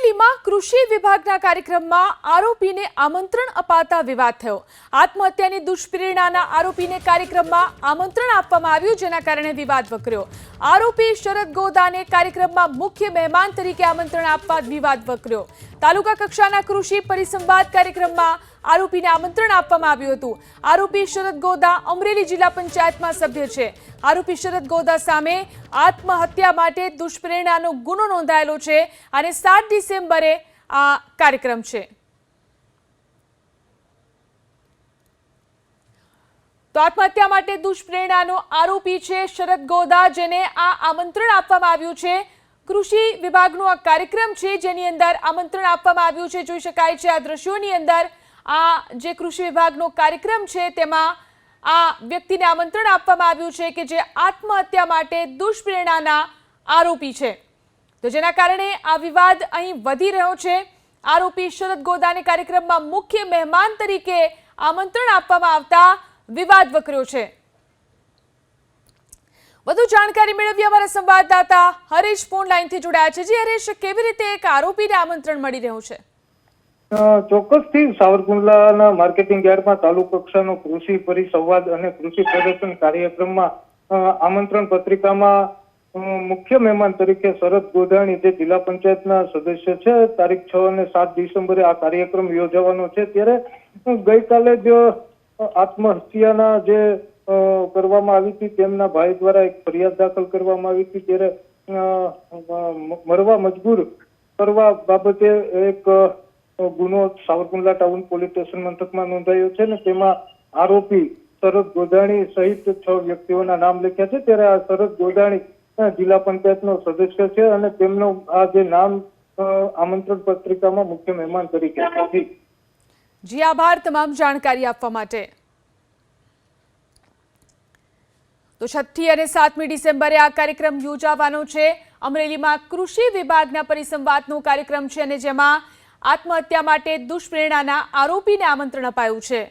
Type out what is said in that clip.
અમરેલીમાં કૃષિ વિભાગના કાર્યક્રમમાં આરોપીને આમંત્રણ અપાતા વિવાદ થયો. આત્મહત્યાની દુષ્પ્રેરણાના આરોપીને કાર્યક્રમમાં આમંત્રણ આપવામાં આવ્યું, જેના કારણે વિવાદ વકર્યો. આરોપી શરદ ગોદાને કાર્યક્રમમાં મુખ્ય મહેમાન તરીકે આમંત્રણ આપવા વિવાદ વકર્યો. તાલુકા કક્ષાના કૃષિ પરિસંવાદ કાર્યક્રમમાં આરોપીને આમંત્રણ આપવામાં આવ્યું હતું. આરોપી શરદ ગોદા અમરેલી જિલ્લા પંચાયતમાં સભ્ય છે. આરોપી શરદ ગોદા સામે આત્મહત્યા માટે દુષ્પ્રેરણાનો ગુનો નોંધાયેલો છે અને સાત ડિસેમ્બરે આ કાર્યક્રમ છે. તો આત્મહત્યા માટે દુષ્પ્રેરણાનો આરોપી છે શરદ ગોદા, જેને આ આમંત્રણ આપવામાં આવ્યું છે. કૃષિ વિભાગનો આ કાર્યક્રમ છે જેની અંદર આમંત્રણ આપવામાં આવ્યું છે. જોઈ શકાય છે આ દ્રશ્યોની અંદર આ જે કૃષિ વિભાગનો કાર્યક્રમ છે તેમાં આ વ્યક્તિને આમંત્રણ આપવામાં આવ્યું છે કે જે આત્મહત્યા માટે દુષ્પ્રેરણાના આરોપી છે. તો જેના કારણે આ વિવાદ અહીં વધી રહ્યો છે. આરોપી શરદ ગોદાને કાર્યક્રમમાં મુખ્ય મહેમાન તરીકે આમંત્રણ આપવામાં આવતા વિવાદ વકર્યો છે. વધુ જાણકારી મેળવી અમારા સંવાદદાતા હરીશ ફોન લાઈનથી જોડાયા છે. જી હરીશ, કેવી રીતે એક આરોપીને આમંત્રણ મળી રહ્યું છે? ચોક્કસથી સાવરકુંડલાના માર્કેટિંગ યાર્ડમાં તાલુકા કક્ષાનો કૃષિ પરિસંવાદ અને કૃષિ પ્રદર્શન કાર્યક્રમમાં આમંત્રણ પત્રિકામાં મુખ્ય મહેમાન તરીકે શરદ ગોધાણી જે જિલ્લા પંચાયતના સદસ્ય છે, તારીખ છ અને સાત ડિસેમ્બરે આ કાર્યક્રમ યોજાવાનો છે, ત્યારે ગઈકાલે જ આત્મહત્યાના જે કરવામાં આવી હતી, તેમના ભાઈ દ્વારા એક ફરિયાદ દાખલ કરવામાં આવી હતી, ત્યારે મરવા મજબૂર કરવા બાબતે એક ગુનો સાવરકુંડલા ટાઉન પોલીસ સ્ટેશન મથકમાં નોંધાયો છે ને તેમાં આરોપી શરદ ગોધાણી સહિત છ વ્યક્તિઓના નામ લખ્યા છે, ત્યારે આ શરદ ગોધાણી જિલ્લા પંચાયતનો સદસ્ય છે અને તેમનો આ જે નામ આમંત્રણ પત્રિકામાં મુખ્ય મહેમાન તરીકે છે જી આભાર તમામ જાણકારી આપવા માટે. તો છઠ્ઠી અને સાતમી ડિસેમ્બરે આ કાર્યક્રમ યોજાવાનો છે. અમરેલીમાં કૃષિ વિભાગના પરિસંવાદનો કાર્યક્રમ છે અને જેમાં આત્મહત્યા માટે દુષ્પ્રેરણાના આરોપીને આમંત્રણ અપાયું છે.